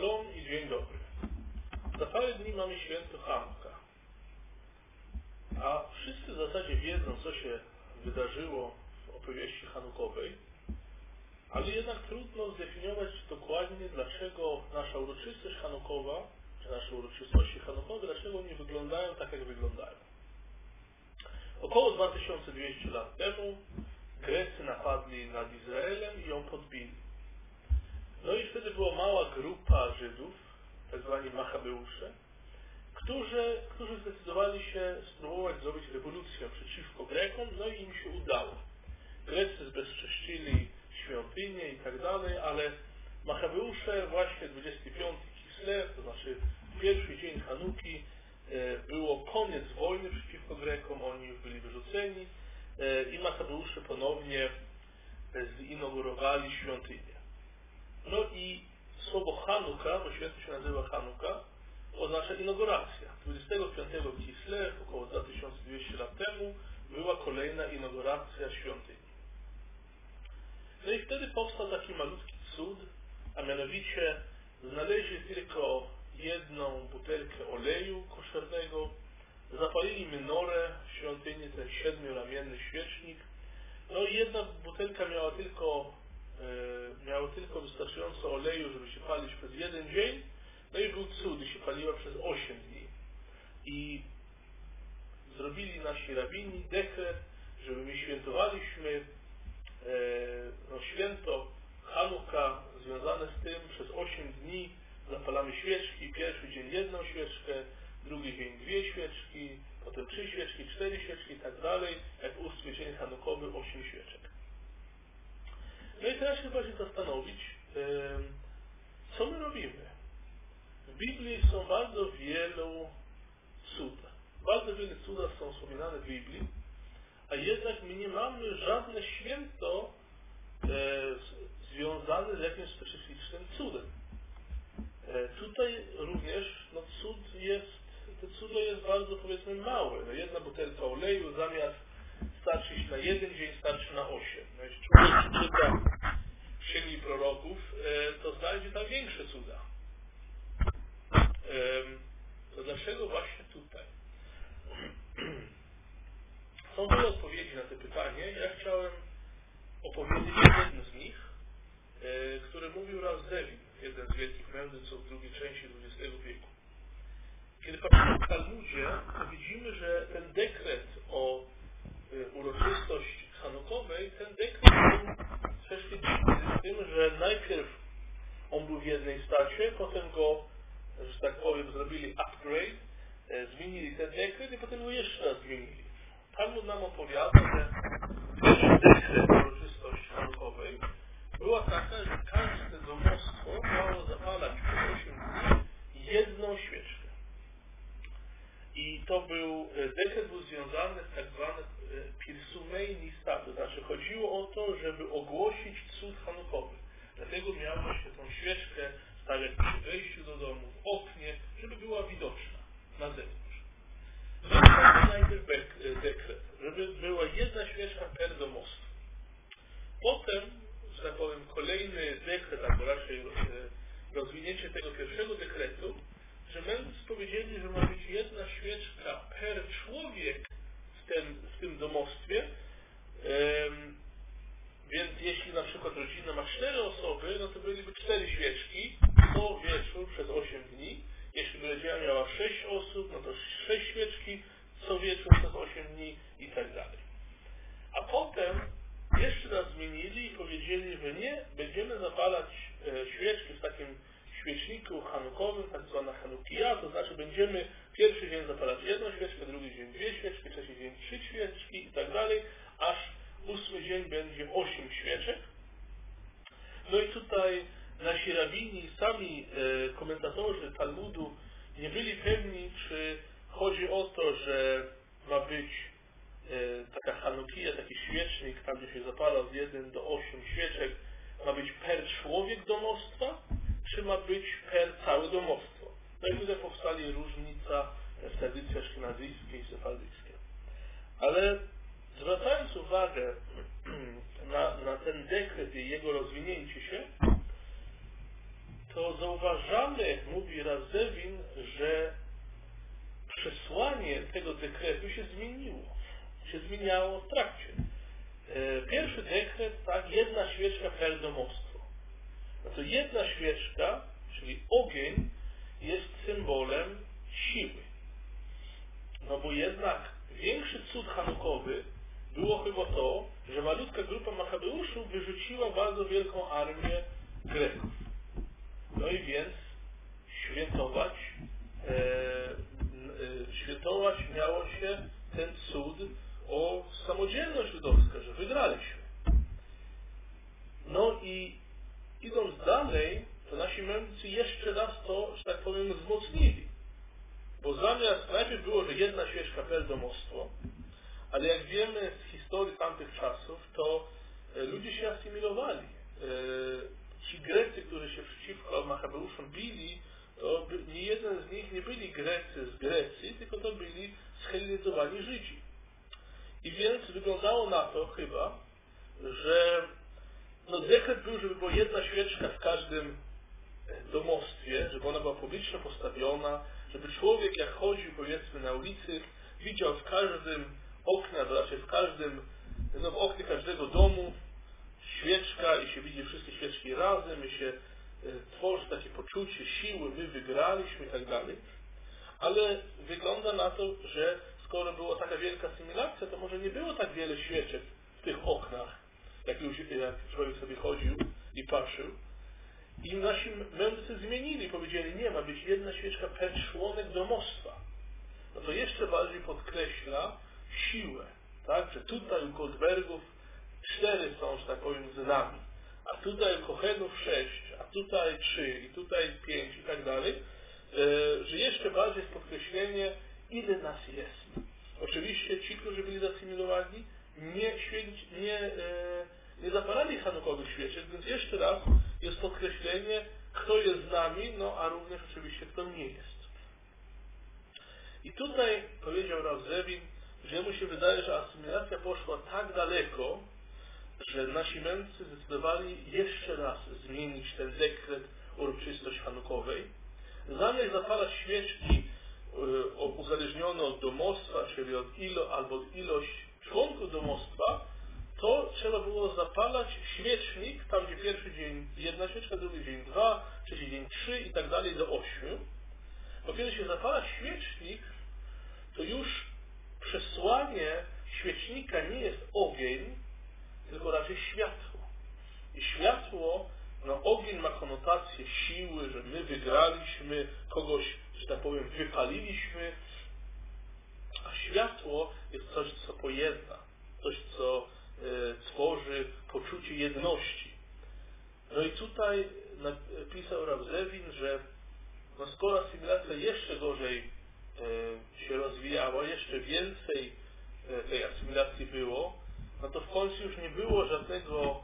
Shalom i dzień dobry. Za parę dni mamy święto Hanuka. A wszyscy w zasadzie wiedzą, co się wydarzyło w opowieści Hanukowej, ale jednak trudno zdefiniować dokładnie, dlaczego nasza uroczystość Hanukowa, czy nasze uroczystości Hanukowe, dlaczego nie wyglądają tak, jak wyglądają. Około 2200 lat temu Grecy napadli nad Izraelem i ją podbili. No i wtedy była mała grupa Żydów, tak zwani Machabeusze, którzy, którzy zdecydowali się spróbować zrobić rewolucję przeciwko Grekom, no i im się udało. Grecy zbezcześcili świątynię i tak dalej, ale Machabeusze właśnie 25 Kislew, to znaczy pierwszy dzień Hanuki, e, było koniec wojny przeciwko Grekom, oni już byli wyrzuceni e, i Machabeusze ponownie zinaugurowali świątynię. No i słowo Hanuka, bo święto się nazywa Hanuka, oznacza inauguracja. 25 Kislew, około 2200 lat temu, była kolejna inauguracja świątyni. No i wtedy powstał taki malutki cud, a mianowicie znaleźli tylko jedną butelkę oleju koszernego, zapalili menorę w świątyni, ten siedmioramienny świecznik, no i jedna butelka miała tylko E, miało tylko wystarczająco oleju, żeby się palić przez jeden dzień, no i był cud i się paliła przez 8 dni. I zrobili nasi rabini dekret, żeby my świętowaliśmy e, no, święto Hanuka związane z tym przez 8 dni zapalamy świeczki, pierwszy dzień jedną świeczkę, drugi dzień dwie świeczki, potem trzy świeczki, cztery świeczki i tak dalej, jak ósmy dzień Hanukowy, osiem świeczek. No i teraz się właśnie zastanowić, co my robimy. W Biblii są bardzo wielu cud. Bardzo wiele cudów są wspominane w Biblii, a jednak my nie mamy żadne święto e, związane z jakimś specyficznym cudem. E, tutaj również no, cud jest, to cudo jest bardzo powiedzmy małe. No, jedna butelka oleju zamiast starczyć na jeden dzień, starczy na osiem. No, jeśli człowiek czyta księgi proroków, e, to znajdzie tam większe cuda. To dlaczego właśnie tutaj? Są wiele odpowiedzi na te pytanie. Ja chciałem opowiedzieć jedno z nich, e, który mówił raz Zewin, jeden z wielkich mędrców drugiej części XX wieku. Kiedy patrzymy w Talmudzie, widzimy, że ten dekret Proviant hatte, rabini, sami e, komentatorzy Talmudu nie byli pewni, czy chodzi o to, że ma być e, taka hanukija, taki świecznik, tam gdzie się zapala od 1 do 8 świeczek, ma być per człowiek domostwa, czy ma być per całe domostwo. No i tutaj powstali różnica w tradycji aszkenazyjskiej i sefardyjskiej. Ale zwracając uwagę na, na ten dekret i jego rozwinięcie się, to zauważamy, mówi Razewin, że przesłanie tego dekretu się zmieniło. Się zmieniało w trakcie. E, pierwszy dekret, tak, jedna świeczka per domostwo. No to jedna świeczka, czyli ogień, jest symbolem siły. No bo jednak większy cud hanukowy było chyba to, że malutka grupa Machabeuszów wyrzuciła bardzo wielką armię Greków. No i więc świętować, e, e, świętować miało się ten cud o samodzielność żydowska, że wygraliśmy. No i idąc dalej, to nasi mędrcy jeszcze raz to, że tak powiem, wzmocnili. Bo zamiast, najpierw było, że jedna świeczka per domostwo, ale jak wiemy z historii tamtych czasów, to e, ludzie się asymilowali. E, ci Grecy, się przeciwko Machabeuszom bili, to nie jeden z nich nie byli Grecy z Grecji, tylko to byli schelenizowani Żydzi. I więc wyglądało na to chyba, że no dekret był, żeby była jedna świeczka w każdym e, domostwie, żeby ona była publicznie postawiona, żeby człowiek jak chodził powiedzmy na ulicy, widział w każdym okna, to znaczy w każdym, no w oknie każdego domu świeczka i się widzi wszystkie świeczki razem i się tworzy takie poczucie siły, my wygraliśmy i tak dalej. Ale wygląda na to, że skoro była taka wielka asymilacja, to może nie było tak wiele świeczek w tych oknach, jak, jak człowiek sobie chodził i patrzył. I nasi mędrcy zmienili, powiedzieli, nie, ma być jedna świeczka per członek domostwa. No to jeszcze bardziej podkreśla siłę, tak, że tutaj u Goldbergów cztery są, że tak powiem, z nami, a tutaj u Kochenów sześć, tutaj trzy, i tutaj pięć i tak dalej, e, że jeszcze bardziej jest podkreślenie, ile nas jest. Oczywiście ci, którzy byli zasymilowani, nie, nie, e, nie zapalali hanukowych świeczek, więc jeszcze raz jest podkreślenie, kto jest z nami, no a również oczywiście kto nie jest. I tutaj powiedział Rawzewin, że mu się wydaje, że asymilacja poszła tak daleko, że nasi mędrcy zdecydowali jeszcze raz zmienić ten dekret uroczystość hanukowej. Zamiast zapalać świeczki y, uzależnione od domostwa, czyli od ilo albo od ilość członków domostwa, to trzeba było zapalać świecznik, tam gdzie pierwszy dzień jedna świeczka, drugi dzień dwa, trzeci dzień trzy i tak dalej do ośmiu. Bo kiedy się zapala świecznik, to już przesłanie świecznika nie jest ogień, tylko raczej światło. I światło, no ogień ma konotację siły, że my wygraliśmy, kogoś, że tak powiem, wypaliliśmy, a światło jest coś, co pojedna, coś, co e, tworzy poczucie jedności. No i tutaj napisał Rawzewin, że no skoro asymilacja jeszcze gorzej e, się rozwijała, jeszcze więcej e, tej asymilacji było, no to w końcu już nie było żadnego,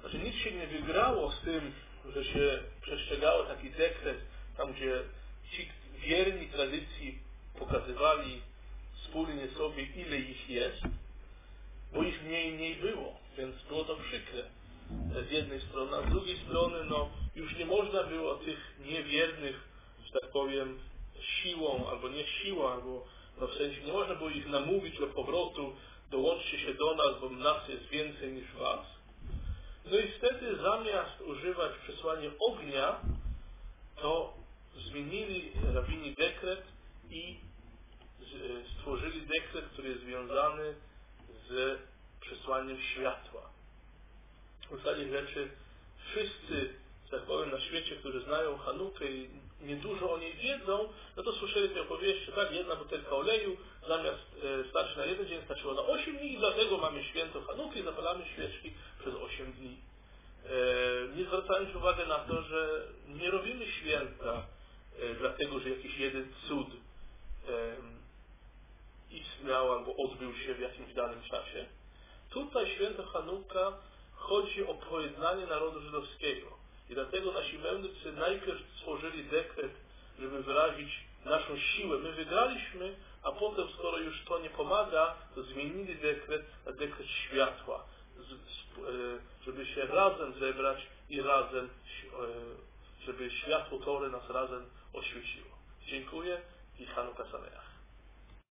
znaczy nic się nie wygrało z tym, że się przestrzegało taki dekret, tam gdzie ci wierni tradycji pokazywali wspólnie sobie, ile ich jest, bo ich mniej i mniej było, więc było to przykre z jednej strony, a z drugiej strony no, już nie można było tych niewiernych, że tak powiem, siłą, albo nie siłą, albo no, w sensie nie można było ich namówić do powrotu dołączcie się do nas, bo nas jest więcej niż was. No i wtedy zamiast używać przesłanie ognia, to zmienili rabini dekret i stworzyli dekret, który jest związany z przesłaniem światła. W zasadzie rzeczy wszyscy tak powiem, na świecie, którzy znają Hanukę i niedużo o niej wiedzą, no to słyszeli te opowieści, tak, jedna butelka oleju zamiast e, starczy na jeden dzień, starczyło na 8 dni i dlatego mamy święto Hanuki i zapalamy świeczki przez 8 dni. E, nie zwracając uwagi na to, że nie robimy święta e, dlatego, że jakiś jeden cud e, istniał albo odbył się w jakimś danym czasie. Tutaj święto Hanuka chodzi o pojednanie narodu żydowskiego. I dlatego nasi mędrcy najpierw stworzyli dekret, żeby wyrazić naszą siłę. My wygraliśmy, a potem, skoro już to nie pomaga, to zmienili dekret na dekret światła, e, żeby się razem zebrać i razem żeby światło Tory nas razem oświeciło. Dziękuję i Hanukkah Sameach.